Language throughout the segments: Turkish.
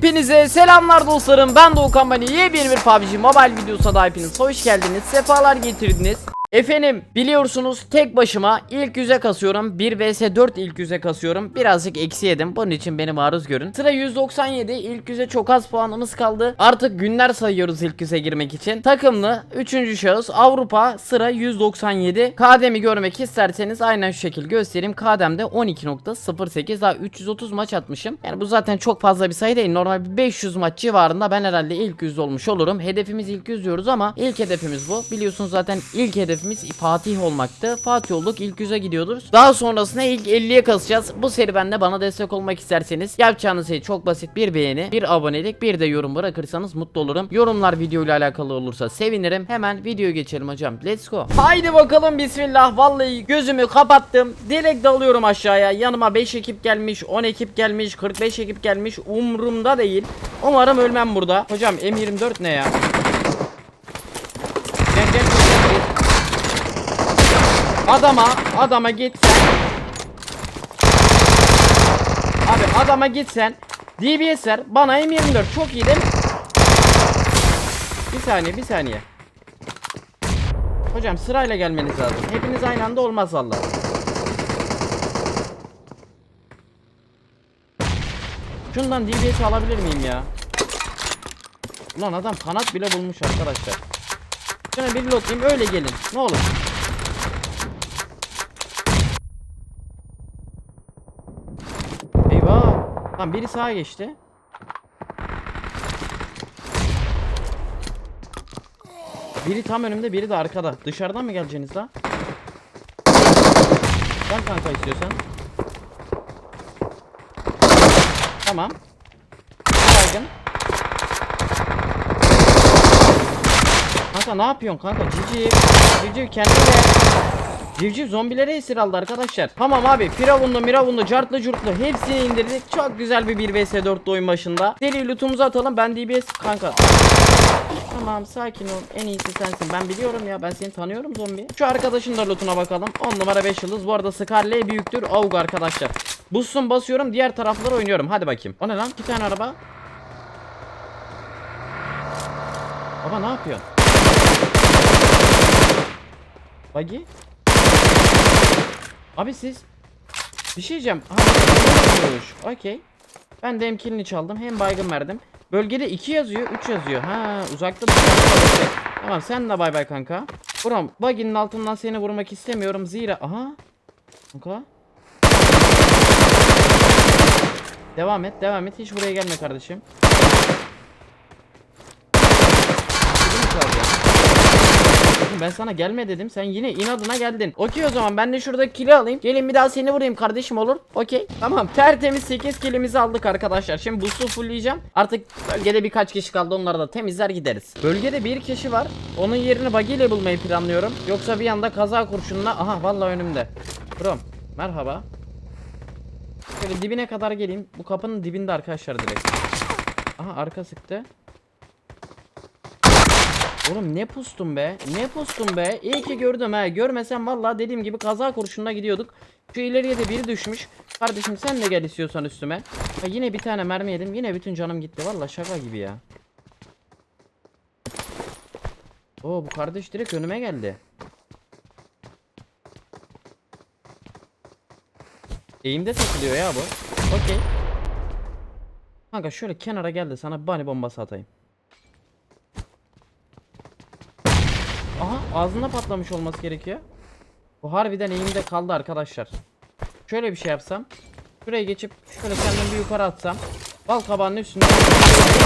Hepinize selamlar dostlarım. Ben Doğukan Bani. Yepyeni bir PUBG Mobile videosuna da hepiniz hoş geldiniz. Sefalar getirdiniz. Efendim biliyorsunuz tek başıma ilk yüze kasıyorum. 1 vs 4 ilk yüze kasıyorum. Birazcık eksi yedim. Bunun için beni maruz görün. Sıra 197 ilk yüze çok az puanımız kaldı. Artık günler sayıyoruz ilk yüze girmek için. Takımlı 3. şahıs Avrupa. Sıra 197 Kademi görmek isterseniz aynen şu şekil göstereyim. Kademde 12.08 daha 330 maç atmışım. Yani bu zaten çok fazla bir sayı değil. Normal bir 500 maç civarında ben herhalde ilk yüz olmuş olurum. Hedefimiz ilk yüz diyoruz ama ilk hedefimiz bu. Biliyorsunuz zaten ilk hedefimiz Fatih olmaktı. Fatih olduk ilk yüze gidiyoruz. Daha sonrasında ilk 50'ye kasacağız. Bu serüvende bana destek olmak isterseniz yapacağınız şey çok basit. Bir beğeni, bir abonelik, bir de yorum bırakırsanız mutlu olurum. Yorumlar video ile alakalı olursa sevinirim. Hemen videoya geçelim hocam. Let's go. Haydi bakalım bismillah. Vallahi gözümü kapattım. Direkt dalıyorum aşağıya. Yanıma 5 ekip gelmiş, 10 ekip gelmiş, 45 ekip gelmiş. Umrumda değil. Umarım ölmem burada. Hocam M24 ne ya? Gel gel gel. gel. Adama, adama git sen. Abi adama git sen. DBS ver. Bana M24 çok iyi değil mi? Bir saniye, bir saniye. Hocam sırayla gelmeniz lazım. Hepiniz aynı anda olmaz valla. Şundan DBS alabilir miyim ya? Ulan adam kanat bile bulmuş arkadaşlar. Şuna bir lotlayayım öyle gelin. Ne olur. Tamam biri sağa geçti. Biri tam önümde biri de arkada. Dışarıdan mı geleceksiniz la? Gel kanka istiyorsan. Tamam. Baygın. Kanka ne yapıyorsun kanka? Cici. Cici kendine. Civciv zombilere esir aldı arkadaşlar. Tamam abi firavunlu miravunlu cartlı curtlu hepsini indirdik. Çok güzel bir 1 vs 4 oyun başında. Deli lootumuzu atalım ben DBS kanka. Tamam sakin ol en iyisi sensin ben biliyorum ya ben seni tanıyorum zombi. Şu arkadaşın da lootuna bakalım 10 numara 5 yıldız bu arada Scarlet büyüktür AUG arkadaşlar. Bussun basıyorum diğer taraflara oynuyorum hadi bakayım. O ne lan bir tane araba. Baba ne yapıyorsun? Buggy? Abi siz bir şey diyeceğim. Okey. Ben de hem killini çaldım hem baygın verdim. Bölgede 2 yazıyor, 3 yazıyor. Ha, uzakta da okey. Tamam sen de bay bay kanka. Buram, buggy'nin altından seni vurmak istemiyorum. Zira aha. Kanka. Devam et, devam et. Hiç buraya gelme kardeşim. Kili mi çalacaksın? Oğlum Ben sana gelme dedim. Sen yine inadına geldin. Okey o zaman ben de şurada kili alayım. Gelin bir daha seni vurayım kardeşim olur. Okey. Tamam. Tertemiz 8 kilimizi aldık arkadaşlar. Şimdi boost'u fullleyeceğim. Artık bölgede birkaç kişi kaldı. Onları da temizler gideriz. Bölgede bir kişi var. Onun yerini buggy ile bulmayı planlıyorum. Yoksa bir anda kaza kurşununa. Aha vallahi önümde. Bro merhaba. Şöyle dibine kadar geleyim. Bu kapının dibinde arkadaşlar direkt. Aha arka sıktı. Oğlum ne pustum be? Ne pustum be? İyi ki gördüm ha. Görmesem vallahi dediğim gibi kaza kurşununa gidiyorduk. Şu ileriye de biri düşmüş. Kardeşim sen de gel istiyorsan üstüme. Ha, yine bir tane mermi yedim. Yine bütün canım gitti. Vallahi şaka gibi ya. Oo bu kardeş direkt önüme geldi. Eğimde takılıyor ya bu. Okey. Kanka şöyle kenara gel de sana bunny bombası atayım. Aha ağzında patlamış olması gerekiyor. Bu harbiden eğimde kaldı arkadaşlar. Şöyle bir şey yapsam. Şuraya geçip şöyle kendimi bir yukarı atsam. Bal kabağının üstüne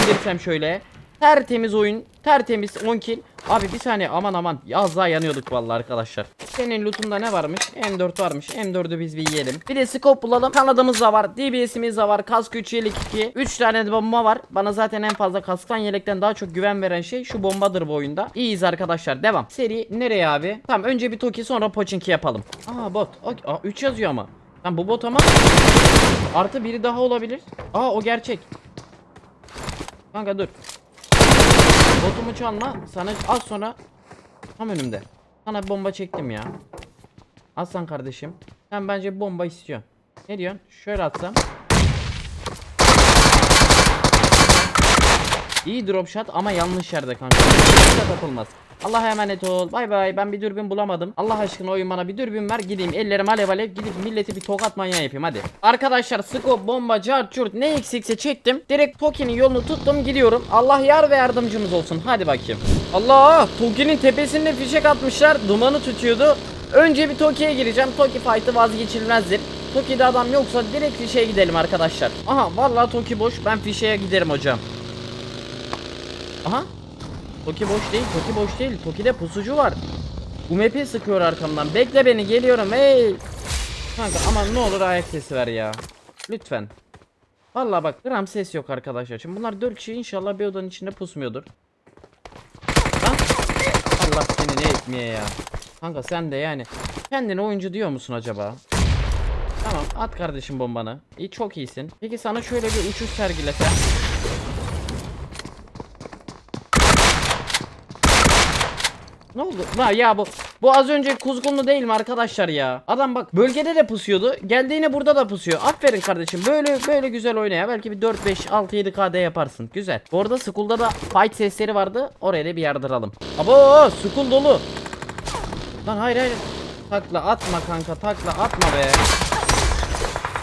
indirsem şöyle. Tertemiz oyun. Tertemiz 10 kill. Abi bir saniye aman aman. Az yanıyorduk vallahi arkadaşlar. Senin lootunda ne varmış? M4 varmış. M4'ü biz bir yiyelim. Bir de scope bulalım. Kanadımız da var. DBS'imiz de var. Kask 3 yelek 2. 3 tane de bomba var. Bana zaten en fazla kasktan yelekten daha çok güven veren şey şu bombadır bu oyunda. İyiyiz arkadaşlar. Devam. Seri nereye abi? Tamam önce bir Toki sonra Pochinki yapalım. Aa bot. Aa 3 yazıyor ama. Lan bu bot ama artı biri daha olabilir. Aa o gerçek. Kanka dur. Botumu çalma. Sana az sonra tam önümde. Sana bir bomba çektim ya. Aslan kardeşim. Sen bence bomba istiyorsun. Ne diyorsun? Şöyle atsam. İyi drop shot ama yanlış yerde kanka. Drop shot atılmaz. Allah'a emanet ol. Bay bay. Ben bir dürbün bulamadım. Allah aşkına oyun bana bir dürbün ver. Gideyim ellerim alev alev gidip milleti bir tokat manyağı yapayım hadi. Arkadaşlar scope, bomba, cart, ne eksikse çektim. Direkt Toki'nin yolunu tuttum gidiyorum. Allah yar ve yardımcımız olsun. Hadi bakayım. Allah! Toki'nin tepesinde fişek atmışlar. Dumanı tutuyordu. Önce bir Toki'ye gireceğim. Toki fight'ı vazgeçilmezdir. Toki'de adam yoksa direkt fişeye gidelim arkadaşlar. Aha vallahi Toki boş. Ben fişeye giderim hocam. Aha. Toki boş değil. Toki boş değil. Toki'de pusucu var. UMP sıkıyor arkamdan. Bekle beni geliyorum. Hey. Kanka ama ne olur ayak sesi ver ya. Lütfen. Vallahi bak gram ses yok arkadaşlar. Şimdi bunlar 4 kişi inşallah bir odanın içinde pusmuyordur. Allah seni ne etmeye ya. Kanka sen de yani kendine oyuncu diyor musun acaba? Tamam at kardeşim bombanı. İyi çok iyisin. Peki sana şöyle bir uçuş sergilesem. Ne oldu? Ha ya bu bu az önce kuzgunlu değil mi arkadaşlar ya? Adam bak bölgede de pusuyordu. Geldiğine burada da pusuyor. Aferin kardeşim. Böyle böyle güzel oyna ya. Belki bir 4 5 6 7 KD yaparsın. Güzel. Bu arada school'da da fight sesleri vardı. Oraya da bir yardıralım. Abo school dolu. Lan hayır hayır. Takla atma kanka takla atma be.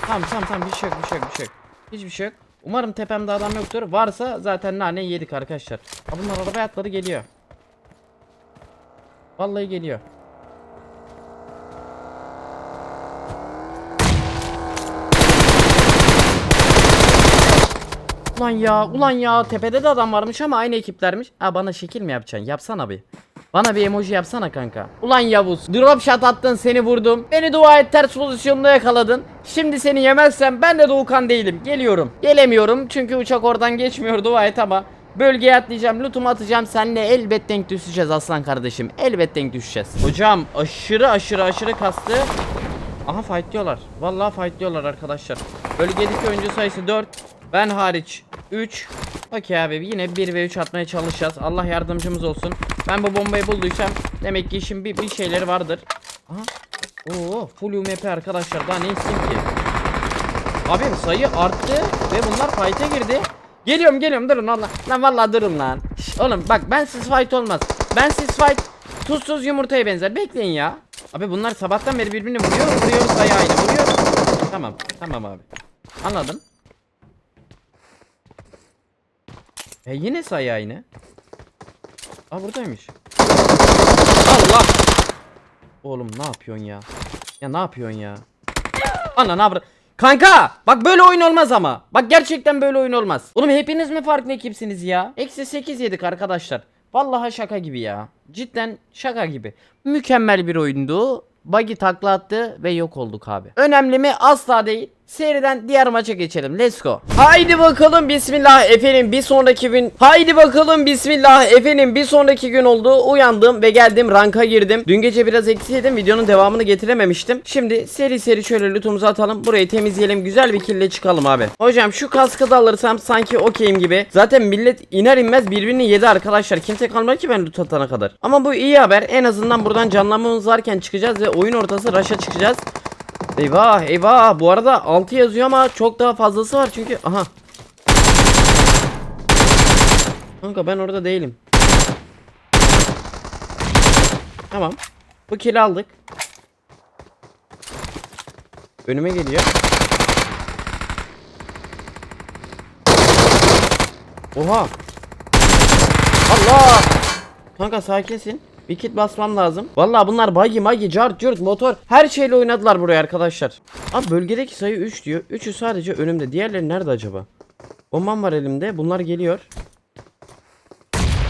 Tamam tamam tamam bir şey yok bir şey yok bir şey yok. Hiçbir şey yok. Umarım tepemde adam yoktur. Varsa zaten nane yedik arkadaşlar. Bunlar arabaya atladı geliyor. Vallahi geliyor. Ulan ya, ulan ya tepede de adam varmış ama aynı ekiplermiş. Ha bana şekil mi yapacaksın? Yapsana bir. Bana bir emoji yapsana kanka. Ulan Yavuz, drop shot attın seni vurdum. Beni dua et ters pozisyonda yakaladın. Şimdi seni yemezsem ben de Doğukan değilim. Geliyorum. Gelemiyorum çünkü uçak oradan geçmiyor dua et ama Bölgeye atlayacağım, lootumu atacağım. Seninle elbet denk düşeceğiz aslan kardeşim. Elbet denk düşeceğiz. Hocam aşırı aşırı aşırı kastı. Aha fight diyorlar. Vallahi fight diyorlar arkadaşlar. Bölgedeki oyuncu sayısı 4. Ben hariç 3. Okey abi yine 1 ve 3 atmaya çalışacağız. Allah yardımcımız olsun. Ben bu bombayı bulduysam demek ki işin bir, bir şeyleri vardır. Aha. Oo full UMP arkadaşlar. Daha ne isteyeyim ki? Abi sayı arttı ve bunlar fight'e girdi. Geliyorum geliyorum durun Allah. Lan vallahi durun lan. Şş, oğlum bak ben siz fight olmaz. Ben siz fight tuzsuz yumurtaya benzer. Bekleyin ya. Abi bunlar sabahtan beri birbirini vuruyor vuruyor sayı aynı vuruyor. Tamam tamam abi. Anladım. E yine sayı aynı. Aa buradaymış. Allah. Oğlum ne yapıyorsun ya? Ya ne yapıyorsun ya? Ana ne yapıyorsun? Kanka bak böyle oyun olmaz ama. Bak gerçekten böyle oyun olmaz. Oğlum hepiniz mi farklı ekipsiniz ya? Eksi 8 yedik arkadaşlar. Vallahi şaka gibi ya. Cidden şaka gibi. Mükemmel bir oyundu. Buggy takla attı ve yok olduk abi. Önemli mi? Asla değil. Seriden diğer maça geçelim. Let's go. Haydi bakalım bismillah efendim bir sonraki gün. Haydi bakalım bismillah efendim bir sonraki gün oldu. Uyandım ve geldim ranka girdim. Dün gece biraz eksi yedim. Videonun devamını getirememiştim. Şimdi seri seri şöyle lootumuzu atalım. Burayı temizleyelim. Güzel bir kille çıkalım abi. Hocam şu kaskı da alırsam sanki okeyim gibi. Zaten millet iner inmez birbirini yedi arkadaşlar. Kimse kalmadı ki ben loot atana kadar. Ama bu iyi haber. En azından buradan canlanmamız varken çıkacağız ve oyun ortası rush'a çıkacağız. Eyvah eyvah. Bu arada 6 yazıyor ama çok daha fazlası var çünkü. Aha. Kanka ben orada değilim. Tamam. Bu kill'i aldık. Önüme geliyor. Oha. Allah! Kanka sakinsin bir kit basmam lazım. Vallahi bunlar buggy magi, cart, cürt, motor her şeyle oynadılar buraya arkadaşlar. Abi bölgedeki sayı 3 diyor. 3'ü sadece önümde. Diğerleri nerede acaba? Bombam var elimde. Bunlar geliyor.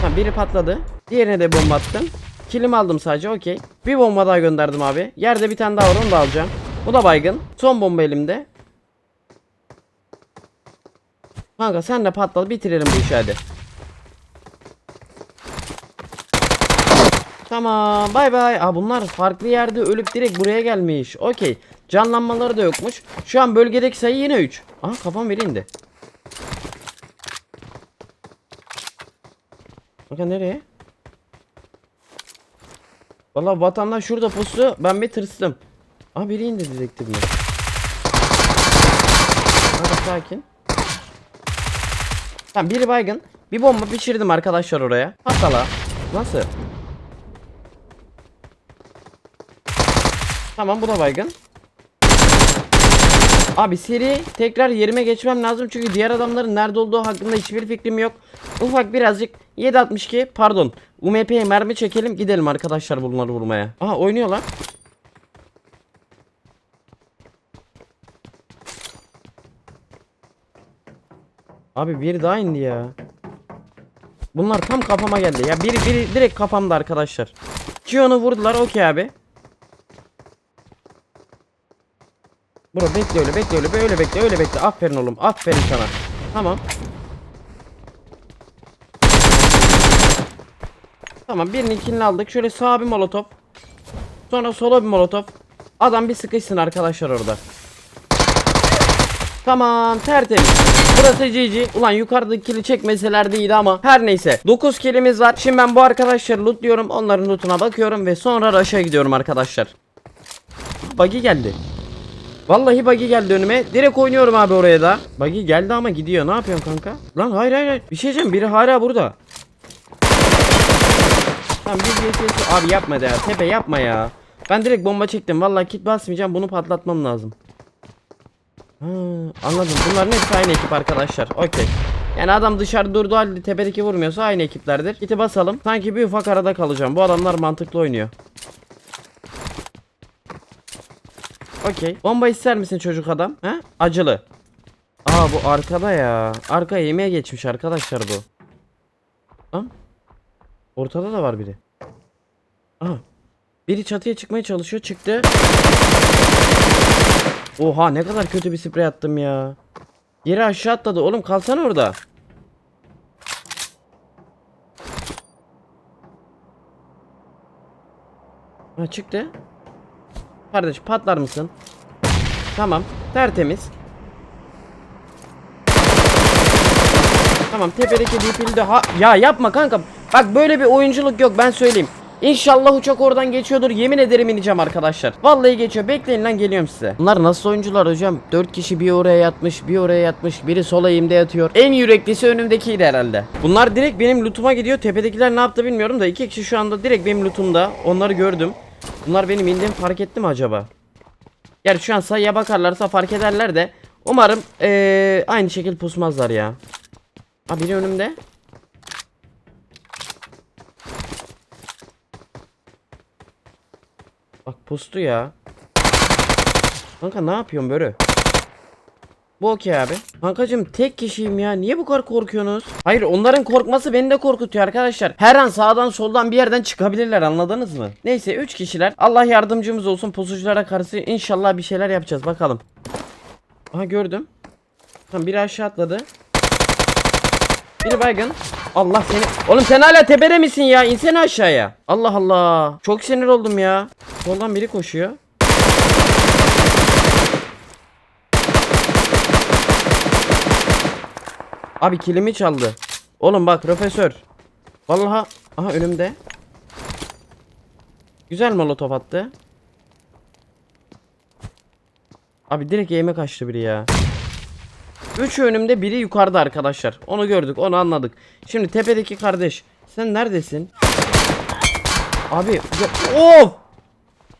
Ha biri patladı. Diğerine de bomba attım. Kilimi aldım sadece okey. Bir bomba daha gönderdim abi. Yerde bir tane daha var onu da alacağım. Bu da baygın. Son bomba elimde. Kanka sen de patladı bitirelim bu işi hadi. Tamam bay bay. Aa bunlar farklı yerde ölüp direkt buraya gelmiş. Okey. Canlanmaları da yokmuş. Şu an bölgedeki sayı yine 3. Aha kafam biri indi. Bakın nereye? Vallahi vatandaş şurada pusu. Ben bir tırstım. Aa biri indi dedektifime. Hadi sakin. Tamam biri baygın. Bir bomba pişirdim arkadaşlar oraya. Hatala. Nasıl? Tamam bu da baygın. Abi seri tekrar yerime geçmem lazım çünkü diğer adamların nerede olduğu hakkında hiçbir fikrim yok. Ufak birazcık 7.62 pardon UMP'ye mermi çekelim gidelim arkadaşlar bunları vurmaya. Aha oynuyorlar. Abi biri daha indi ya. Bunlar tam kafama geldi. Ya biri biri direkt kafamda arkadaşlar. Kion'u vurdular okey abi. Bro bekle öyle bekle öyle böyle bekle öyle bekle. Aferin oğlum aferin sana. Tamam. Tamam birinin ikilini aldık. Şöyle sağa bir molotof. Sonra sola bir molotof. Adam bir sıkışsın arkadaşlar orada. Tamam tertemiz. Burası GG. Ulan yukarıdaki kili çekmeseler iyiydi ama her neyse. 9 kilimiz var. Şimdi ben bu arkadaşları lootluyorum. Onların lootuna bakıyorum ve sonra rush'a gidiyorum arkadaşlar. Buggy geldi. Vallahi buggy geldi önüme. Direkt oynuyorum abi oraya da. Buggy geldi ama gidiyor. Ne yapıyorsun kanka? Lan hayır hayır. Bir şey diyeceğim. Biri hala burada. Tamam bir VSS. Abi yapma ya. Tepe yapma ya. Ben direkt bomba çektim. Vallahi kit basmayacağım. Bunu patlatmam lazım. Ha, anladım. Bunların hepsi aynı ekip arkadaşlar. Okey. Yani adam dışarı durduğu halde tepedeki vurmuyorsa aynı ekiplerdir. Kiti basalım. Sanki bir ufak arada kalacağım. Bu adamlar mantıklı oynuyor. Okey. Bomba ister misin çocuk adam? He? Acılı. Aa bu arkada ya. Arka yemeğe geçmiş arkadaşlar bu. Lan. Ortada da var biri. Aha. Biri çatıya çıkmaya çalışıyor. Çıktı. Oha ne kadar kötü bir sprey attım ya. Yere aşağı atladı. Oğlum kalsana orada. Ha çıktı. Kardeş patlar mısın? Tamam. Tertemiz. Tamam tepedeki dipildi ha ya yapma kanka. Bak böyle bir oyunculuk yok ben söyleyeyim. İnşallah uçak oradan geçiyordur. Yemin ederim ineceğim arkadaşlar. Vallahi geçiyor. Bekleyin lan geliyorum size. Bunlar nasıl oyuncular hocam? 4 kişi bir oraya yatmış bir oraya yatmış. Biri sol eğimde yatıyor. En yüreklisi önümdekiydi herhalde. Bunlar direkt benim lootuma gidiyor. Tepedekiler ne yaptı bilmiyorum da iki kişi şu anda direkt benim lootumda. Onları gördüm Bunlar benim indiğimi fark etti mi acaba Gerçi şu an sayıya bakarlarsa fark ederler de Umarım ee, aynı şekil pusmazlar ya Ha biri önümde. Bak pustu ya. Kanka ne yapıyorsun böyle? Bu okey abi. Kankacım tek kişiyim ya. Niye bu kadar korkuyorsunuz? Hayır onların korkması beni de korkutuyor arkadaşlar. Her an sağdan soldan bir yerden çıkabilirler anladınız mı? Neyse 3 kişiler. Allah yardımcımız olsun. Pusuculara karşı inşallah bir şeyler yapacağız bakalım. Aha gördüm. Tamam biri aşağı atladı. Biri baygın. Allah seni. Oğlum sen hala tepede misin ya? İnsene aşağıya. Allah Allah. Çok sinir oldum ya. Soldan biri koşuyor. Abi kilimi çaldı. Oğlum bak profesör. Vallahi aha önümde. Güzel molotof attı. Abi direkt yemek kaçtı biri ya. Üçü önümde biri yukarıda arkadaşlar. Onu gördük onu anladık. Şimdi tepedeki kardeş. Sen neredesin? Abi of!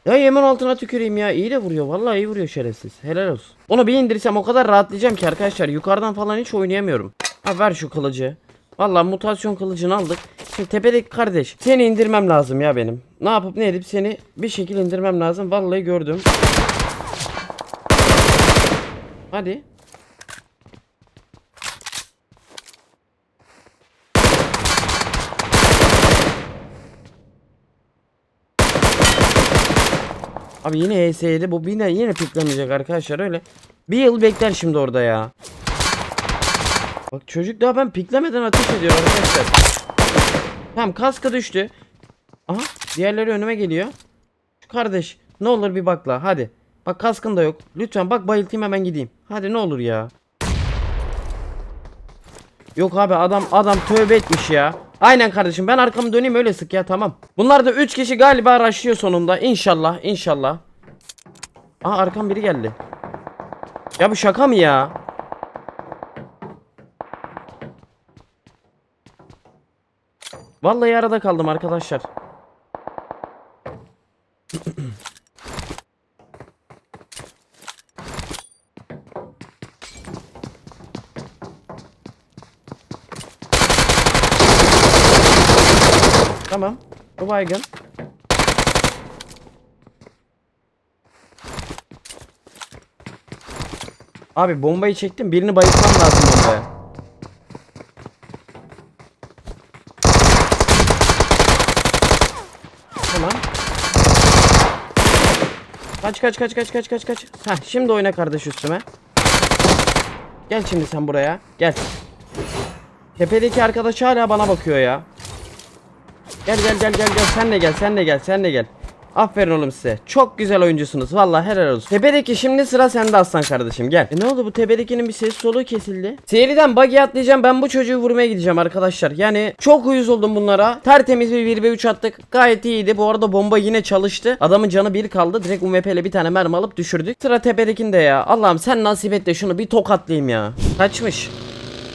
Ya yemin altına tüküreyim ya. İyi de vuruyor. Vallahi iyi vuruyor şerefsiz. Helal olsun. Onu bir indirsem o kadar rahatlayacağım ki arkadaşlar. Yukarıdan falan hiç oynayamıyorum. Ha ver şu kılıcı. Vallahi mutasyon kılıcını aldık. Şimdi tepedeki kardeş. Seni indirmem lazım ya benim. Ne yapıp ne edip seni bir şekilde indirmem lazım. Vallahi gördüm. Hadi. Abi yine HS'ydi bu yine yine piklemeyecek arkadaşlar öyle. Bir yıl bekler şimdi orada ya. Bak çocuk daha ben piklemeden ateş ediyor arkadaşlar. Tamam kaskı düştü. Aha diğerleri önüme geliyor. Şu kardeş ne olur bir bakla hadi. Bak kaskın da yok. Lütfen bak bayıltayım hemen gideyim. Hadi ne olur ya. Yok abi adam adam tövbe etmiş ya. Aynen kardeşim ben arkamı döneyim öyle sık ya tamam. Bunlar da 3 kişi galiba araştırıyor sonunda. İnşallah inşallah. Aa arkam biri geldi. Ya bu şaka mı ya? Vallahi arada kaldım arkadaşlar. Tamam. Bu baygın. Abi bombayı çektim. Birini bayıltmam lazım bombaya. Tamam. Kaç kaç kaç kaç kaç kaç kaç. Heh, şimdi oyna kardeş üstüme. Gel şimdi sen buraya. Gel. Tepedeki arkadaş hala bana bakıyor ya. Gel gel gel gel gel sen de gel sen de gel sen de gel. Aferin oğlum size. Çok güzel oyuncusunuz. Vallahi helal olsun. Tepedeki şimdi sıra sende aslan kardeşim gel. E ne oldu bu tepedekinin bir ses soluğu kesildi. Seriden buggy atlayacağım. Ben bu çocuğu vurmaya gideceğim arkadaşlar. Yani çok uyuz oldum bunlara. Tertemiz bir 1v3 attık. Gayet iyiydi. Bu arada bomba yine çalıştı. Adamın canı bir kaldı. Direkt UMP ile bir tane mermi alıp düşürdük. Sıra tepedekinde ya. Allah'ım sen nasip et de şunu bir tokatlayayım ya. Kaçmış.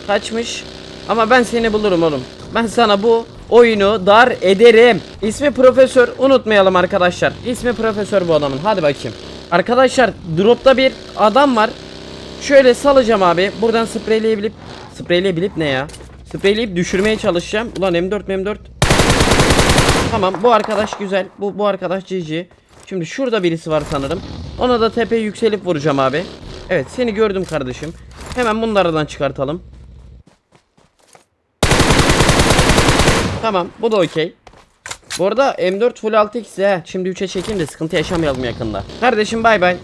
Kaçmış. Ama ben seni bulurum oğlum. Ben sana bu oyunu dar ederim. İsmi Profesör unutmayalım arkadaşlar. İsmi Profesör bu adamın. Hadi bakayım. Arkadaşlar dropta bir adam var. Şöyle salacağım abi. Buradan spreyleyebilip spreyleyebilip ne ya? Spreyleyip düşürmeye çalışacağım. Ulan M4 M4. Tamam bu arkadaş güzel. Bu bu arkadaş GG. Şimdi şurada birisi var sanırım. Ona da tepeye yükselip vuracağım abi. Evet seni gördüm kardeşim. Hemen bunlardan çıkartalım. Tamam bu da okey. Bu arada M4 full 6x he. Şimdi 3'e çekeyim de sıkıntı yaşamayalım yakında. Kardeşim bay bay.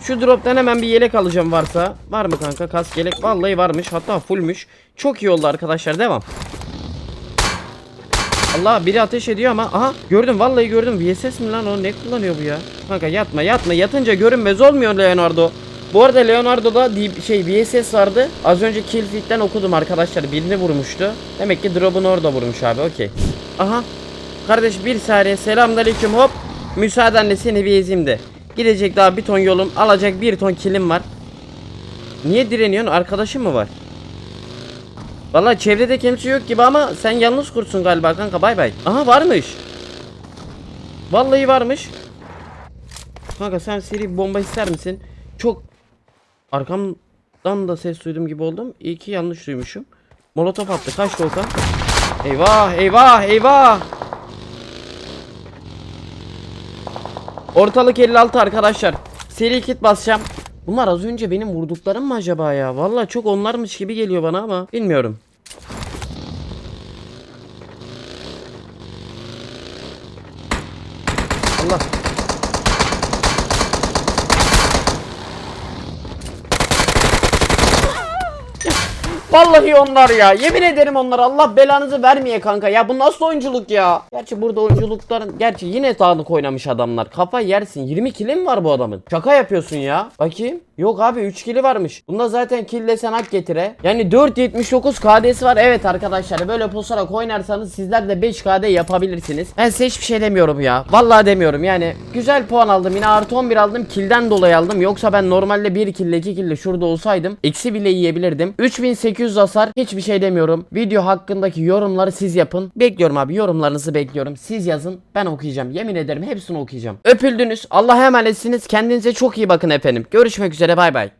Şu drop'tan hemen bir yelek alacağım varsa. Var mı kanka kask yelek? Vallahi varmış hatta fullmüş. Çok iyi oldu arkadaşlar devam. Allah biri ateş ediyor ama aha gördüm vallahi gördüm VSS mi lan o ne kullanıyor bu ya Kanka yatma yatma yatınca görünmez olmuyor Leonardo Bu arada Leonardo'da şey VSS vardı. Az önce kill feed'den okudum arkadaşlar. Birini vurmuştu. Demek ki drop'unu orada vurmuş abi. Okey. Aha. Kardeş bir saniye. Selamünaleyküm. Hop. Müsaadenle seni bir ezeyim de. Gidecek daha bir ton yolum alacak bir ton killim var. Niye direniyorsun? Arkadaşın mı var? Vallahi çevrede kimse yok gibi ama sen yalnız kursun galiba kanka. Bay bay. Aha varmış. Vallahi varmış. Kanka sen seri bomba ister misin? Çok arkamdan da ses duydum gibi oldum. İyi ki yanlış duymuşum. Molotof attı. Kaçtı Okan? Eyvah eyvah eyvah. Ortalık 56 arkadaşlar. Seri kit basacağım. Bunlar az önce benim vurduklarım mı acaba ya? Vallahi çok onlarmış gibi geliyor bana ama bilmiyorum. Allah. Vallahi onlar ya. Yemin ederim onlar. Allah belanızı vermeye kanka. Ya bu nasıl oyunculuk ya? Gerçi burada oyunculukların gerçi yine dağınık oynamış adamlar. Kafa yersin. 20 kili mi var bu adamın? Şaka yapıyorsun ya. Bakayım. Yok abi 3 kili varmış. Bunda zaten kill desen hak getire. Yani 4.79 KD'si var. Evet arkadaşlar böyle pusarak oynarsanız sizler de 5 KD yapabilirsiniz. Ben size hiçbir şey demiyorum ya. Vallahi demiyorum yani. Güzel puan aldım. Yine artı 11 aldım. Killden dolayı aldım. Yoksa ben normalde 1 kille 2 kille şurada olsaydım. Eksi bile yiyebilirdim. 3800 hasar. Hiçbir şey demiyorum. Video hakkındaki yorumları siz yapın. Bekliyorum abi. Yorumlarınızı bekliyorum. Siz yazın. Ben okuyacağım. Yemin ederim hepsini okuyacağım. Öpüldünüz. Allah'a emanetsiniz. Kendinize çok iyi bakın efendim. Görüşmek üzere. Bay bay.